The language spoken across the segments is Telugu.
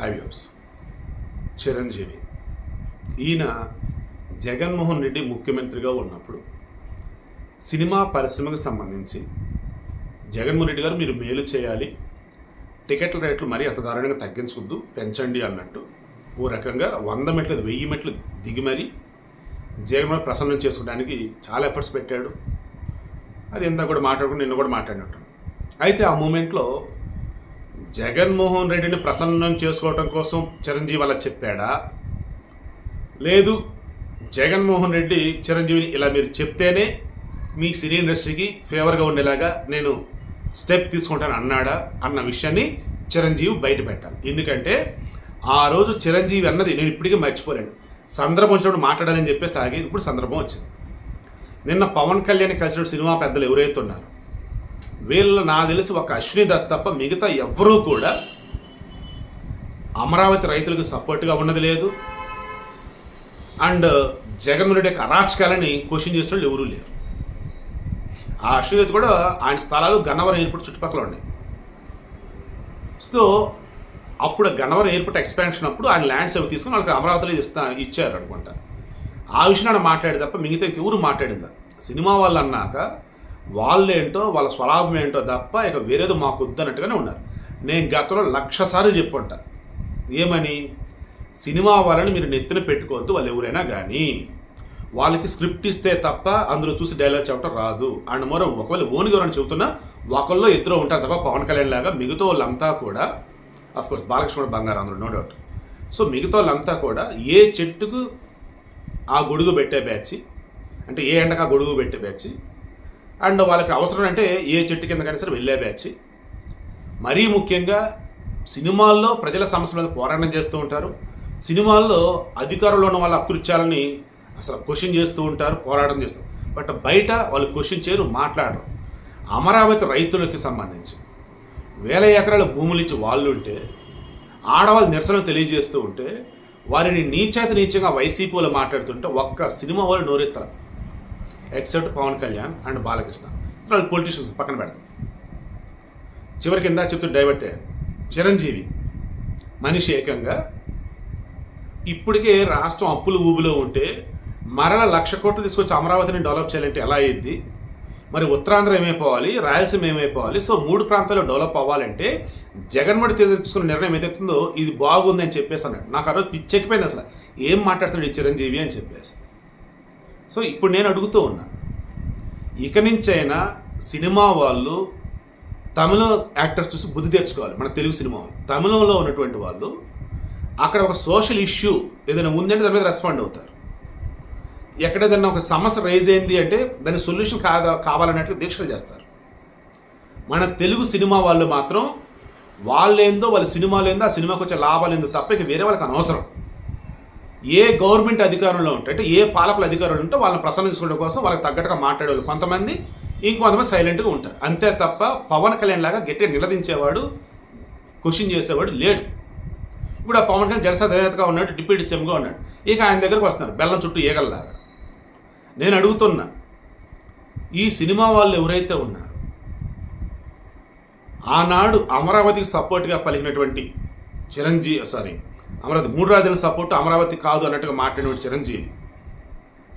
హైవ్యూర్స్ చిరంజీవి. ఈయన జగన్మోహన్ రెడ్డి ముఖ్యమంత్రిగా ఉన్నప్పుడు సినిమా పరిశ్రమకు సంబంధించి జగన్మోహన్ రెడ్డి గారు మీరు మేలు చేయాలి టికెట్ల రేట్లు మరీ అంత దారుణంగా తగ్గించవద్దు పెంచండి అన్నట్టు ఓ రకంగా వంద మెట్లు వెయ్యి మెట్లు దిగి మరీ జగన్మోహన్ ప్రసన్నం చేసుకోవడానికి చాలా ఎఫర్ట్స్ పెట్టాడు. అది ఎంత కూడా మాట్లాడుకుని నిన్న కూడా మాట్లాడినట్టు. అయితే ఆ మూమెంట్లో జగన్మోహన్ రెడ్డిని ప్రసన్నం చేసుకోవటం కోసం చిరంజీవి అలా చెప్పాడా? లేదు జగన్మోహన్ రెడ్డి చిరంజీవిని ఇలా మీరు చెప్తేనే మీ సినీ ఇండస్ట్రీకి ఫేవర్గా ఉండేలాగా నేను స్టెప్ తీసుకుంటాను అన్నాడా అన్న విషయాన్ని చిరంజీవి బయట పెట్టాలి ఎందుకంటే ఆ రోజు చిరంజీవి అన్నది నేను ఇప్పటికీ మర్చిపోలేను. సందర్భం వచ్చినప్పుడు మాట్లాడాలని చెప్పేసి ఆగి ఇప్పుడు సందర్భం వచ్చింది. నిన్న పవన్ కళ్యాణ్ కలిసిన సినిమా పెద్దలు ఎవరైతే ఉన్నారో వీళ్ళు నాకు తెలిసి ఒక అశ్విని దత్ తప్ప మిగతా ఎవ్వరూ కూడా అమరావతి రైతులకు సపోర్ట్గా ఉన్నది లేదు. అండ్ జగన్మోహన్ రెడ్డి యొక్క అరాచకాలని క్వశ్చన్ చేసిన వాళ్ళు ఎవరూ లేరు. ఆ అశ్విని కూడా ఆయన స్థలాలు గన్నవరం ఎయిర్పోర్ట్ చుట్టుపక్కల ఉన్నాయి. సో అప్పుడు గన్నవరం ఎయిర్పోర్ట్ ఎక్స్పాన్షన్ అప్పుడు ఆయన ల్యాండ్స్ అవి తీసుకుని వాళ్ళకి అమరావతిలో ఇస్తా ఇచ్చారు అనుకుంటా ఆ విషయాన్ని మాట్లాడే తప్ప మిగతా ఎవరు మాట్లాడిందా? సినిమా వాళ్ళు అన్నాక వాళ్ళేంటో వాళ్ళ స్వలాభం ఏంటో తప్ప ఇక వేరేదో మాకు వద్దన్నట్టుగానే ఉన్నారు. నేను గతంలో లక్ష సార్లు చెప్పుంటా. ఏమని? సినిమా వాళ్ళని మీరు నెత్తిన పెట్టుకోవద్దు వాళ్ళు ఎవరైనా కానీ వాళ్ళకి స్క్రిప్ట్ ఇస్తే తప్ప అందులో చూసి డైలాగ్ చెప్పడం రాదు. అండ్ మరో ఒకవేళ ఓన్గా ఎవరైనా చెబుతున్నా ఒకళ్ళో ఇద్దరు ఉంటారు తప్ప పవన్ కళ్యాణ్ లాగా మిగతా వాళ్ళంతా కూడా అఫ్కోర్స్ బాలకృష్ణ కూడా బంగారం అందులో నో డౌట్ సో మిగతా వాళ్ళంతా కూడా ఏ చెట్టుకు ఆ గొడుగు పెట్టే బ్యాచ్ అంటే ఏ ఎండకు ఆ గొడుగు పెట్టే బ్యాచ్ అండ్ వాళ్ళకి అవసరం అంటే ఏ చెట్టు కింద కానీ సరే వెళ్ళే బ్యాచ్ మరీ ముఖ్యంగా సినిమాల్లో ప్రజల సమస్యల మీద పోరాటం చేస్తూ ఉంటారు. సినిమాల్లో అధికారంలో ఉన్న వాళ్ళ అకృత్యాలని అసలు క్వశ్చన్ చేస్తూ ఉంటారు పోరాటం చేస్తారు బట్ బయట వాళ్ళు క్వశ్చన్ చేయరు మాట్లాడరు. అమరావతి రైతులకి సంబంధించి వేల ఎకరాల భూములు ఇచ్చి వాళ్ళు ఉంటే ఆడవాళ్ళు నిరసన తెలియజేస్తూ ఉంటే వారిని నీచాతి నీచంగా వైసీపీలో మాట్లాడుతుంటే ఒక్క సినిమా వాళ్ళు నోరెత్తరు. Except Pawan Kalyan and Balakrishna. వాళ్ళు పొలిటీషియన్స్ పక్కన పెడతాం. చివరికి ఇందా చెప్తూ డైవర్ట్ అయ్యారు. చిరంజీవి మనిషి ఏకంగా ఇప్పటికే రాష్ట్రం అప్పులు ఊబిలో ఉంటే మరల లక్ష కోట్లు తీసుకొచ్చి అమరావతిని డెవలప్ చేయాలంటే ఎలా అయ్యిద్ది? మరి ఉత్తరాంధ్ర ఏమైపోవాలి? రాయలసీమ ఏమైపోవాలి? సో మూడు ప్రాంతాలు డెవలప్ అవ్వాలంటే జగన్మోహన్ తీసుకున్న నిర్ణయం ఏదైతుందో ఇది బాగుంది అని చెప్పేసి అన్నాడు. నాకు ఆ రోజు పిచ్చెక్కిపోయింది అసలు. ఏం మాట్లాడుతున్నాడు ఈ చిరంజీవి అని చెప్పేసి. సో ఇప్పుడు నేను అడుగుతూ ఉన్నా. ఇక నుంచైనా సినిమా వాళ్ళు తమిళ యాక్టర్స్ చూసి బుద్ధి తెచ్చుకోవాలి మన తెలుగు సినిమా వాళ్ళు. తమిళంలో ఉన్నటువంటి వాళ్ళు అక్కడ ఒక సోషల్ ఇష్యూ ఏదైనా ఉందంటే దాని మీద రెస్పాండ్ అవుతారు. ఎక్కడేదన్నా ఒక సమస్య రైజ్ అయింది అంటే దాని సొల్యూషన్ కాదా కావాలన్నట్టుగా దీక్షలు చేస్తారు. మన తెలుగు సినిమా వాళ్ళు మాత్రం వాళ్ళేందో వాళ్ళ సినిమాలు ఏందో ఆ సినిమాకి వచ్చే లాభాలు ఏందో తప్ప ఇక వేరే వాళ్ళకి అనవసరం. ఏ గవర్నమెంట్ అధికారంలో ఉంటే అంటే ఏ పాలకుల అధికారులు ఉంటే వాళ్ళని ప్రసన్నించుకోవడం కోసం వాళ్ళకి తగ్గట్టుగా మాట్లాడేవాళ్ళు. కొంతమంది ఇంకొంతమంది సైలెంట్గా ఉంటారు. అంతే తప్ప పవన్ కళ్యాణ్ లాగా గట్టిగా నిలదించేవాడు క్వశ్చన్ చేసేవాడు లేడు. ఇప్పుడు ఆ పవన్ కళ్యాణ్ జనసేన అధినేతగా ఉన్నాడు డిప్యూటీ సీఎంగా ఉన్నాడు. ఇక ఆయన దగ్గరకు వస్తున్నారు బెల్లం చుట్టూ ఏగల్లాగా నేను అడుగుతున్నా ఈ సినిమా వాళ్ళు ఎవరైతే ఉన్నారు ఆనాడు అమరావతికి సపోర్ట్గా పలికినటువంటి చిరంజీవి సారీ అమరావతి మూడు రాజుల సపోర్ట్ అమరావతి కాదు అన్నట్టుగా మాట్లాడినటువంటి చిరంజీవి.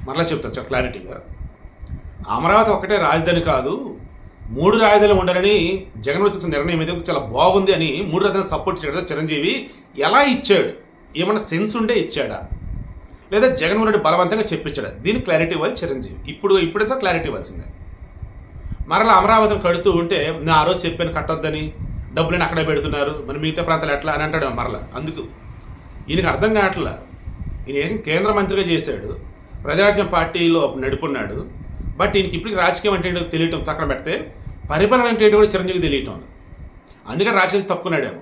మరలా చెప్తాను చాలా క్లారిటీగా. అమరావతి ఒకటే రాజధాని కాదు మూడు రాజధానులు ఉండాలని జగన్మోహన్ రెడ్డి నిర్ణయం అయితే చాలా బాగుంది అని మూడు రాజధానులు సపోర్ట్ చేయడం చిరంజీవి ఎలా ఇచ్చాడు? ఏమన్నా సెన్స్ ఉండే ఇచ్చాడా? లేదా జగన్మోహన్ రెడ్డి బలవంతంగా చెప్పించాడా? దీని క్లారిటీ ఇవ్వాలి చిరంజీవి. ఇప్పుడు ఇప్పుడే సార్ క్లారిటీ ఇవ్వాల్సిందే. మరలా అమరావతిని కడుతూ ఉంటే నేను ఆ రోజు చెప్పాను కట్టొద్దని డబ్బులని అక్కడే పెడుతున్నారు మరి మిగతా ప్రాంతాలు ఎట్లా? అని అంటాడు మరలా. అందుకు ఈయనకి అర్థం కావట్లా. ఈయన ఏం కేంద్ర మంత్రిగా చేశాడు ప్రజారాజ్యం పార్టీలో నడుపున్నాడు బట్ ఈయనకి ఇప్పటికి రాజకీయం అంటే ఏంటో తెలియటం పక్కన పెడితే పరిపాలన అంటే కూడా చిరంజీవి తెలియటం అందుకని రాజకీయం తప్పుకున్నాడేమో.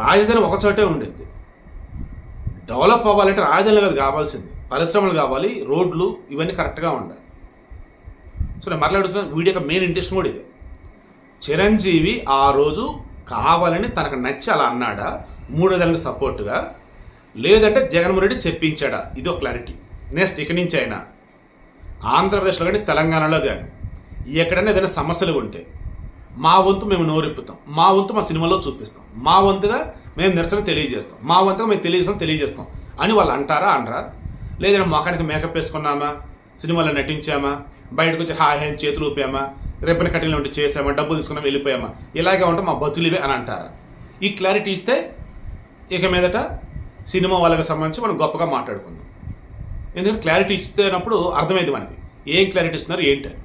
రాజధాని ఒక చోటే డెవలప్ అవ్వాలంటే రాజధాని కాదు కావాల్సింది. పరిశ్రమలు కావాలి రోడ్లు ఇవన్నీ కరెక్ట్గా ఉండాలి. సో నేను మరలాడుతున్నా వీడియో యొక్క మెయిన్ ఇంట్రెస్ట్ కూడా ఇదే. చిరంజీవి ఆ రోజు కావాలని తనకు నచ్చి అలా అన్నాడా? మూడోదానికి సపోర్ట్గా? సపోర్టుగా లేదంటే జగన్మోహన్ రెడ్డి చెప్పించాడా? ఇదో క్లారిటీ. నెక్స్ట్ ఇక్కడి నుంచి అయినా. ఆంధ్రప్రదేశ్లో కానీ తెలంగాణలో కానీ ఎక్కడైనా ఏదైనా సమస్యలు ఉంటే మా వంతు మేము నోరెప్పుతాం. మా వంతు మా సినిమాలో చూపిస్తాం. మా వంతుగా మేము నిరసన తెలియజేస్తాం. మా వంతుగా మేము తెలియజేస్తాం తెలియజేస్తాం అని వాళ్ళు అంటారా అనరా? లేదంటే మొఖానికి మేకప్ వేసుకున్నామా? సినిమాలో నటించామా? బయటకు వచ్చి హాయ్ హాయ్ చేతులు ఊపామా? రిబ్బన్ కటింగ్లో ఉంటే చేసామా డబ్బులు తీసుకున్నాం వెళ్ళిపోయామా? ఇలాగే ఉంటే మా బతులు ఇవే అని అంటారు. ఈ క్లారిటీ ఇస్తే ఇక మీదట సినిమా వాళ్ళకి సంబంధించి మనం గొప్పగా మాట్లాడుకుందాం. ఎందుకంటే క్లారిటీ ఇస్తేనప్పుడు అర్థమైంది మనకి. ఏం క్లారిటీ ఇస్తున్నారు ఏంటి అని.